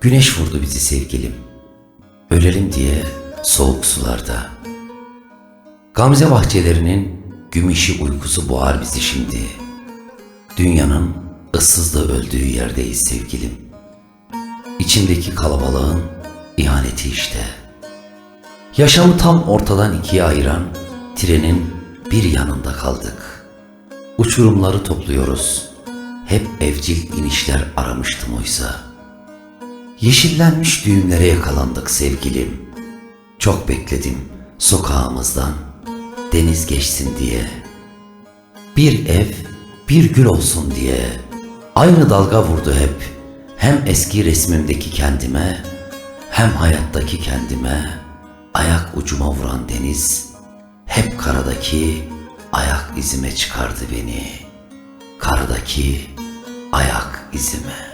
Güneş vurdu bizi sevgilim. Ölelim diye soğuk sularda. Gamze bahçelerinin gümüşü uykusu boğar bizi şimdi. Dünyanın ıssızlığı öldüğü yerdeyiz sevgilim. İçimdeki kalabalığın ihaneti işte. Yaşamı tam ortadan ikiye ayıran trenin bir yanında kaldık. Uçurumları topluyoruz. Hep evcil inişler aramıştım oysa. Yeşillenmiş düğümlere yakalandık sevgilim. Çok bekledim sokağımızdan deniz geçsin diye. Bir ev, bir gül olsun diye. Aynı dalga vurdu hep. Hem eski resmimdeki kendime, hem hayattaki kendime. Ayak ucuma vuran deniz, hep karadaki ayak izime çıkardı beni. Karadaki ayak izime.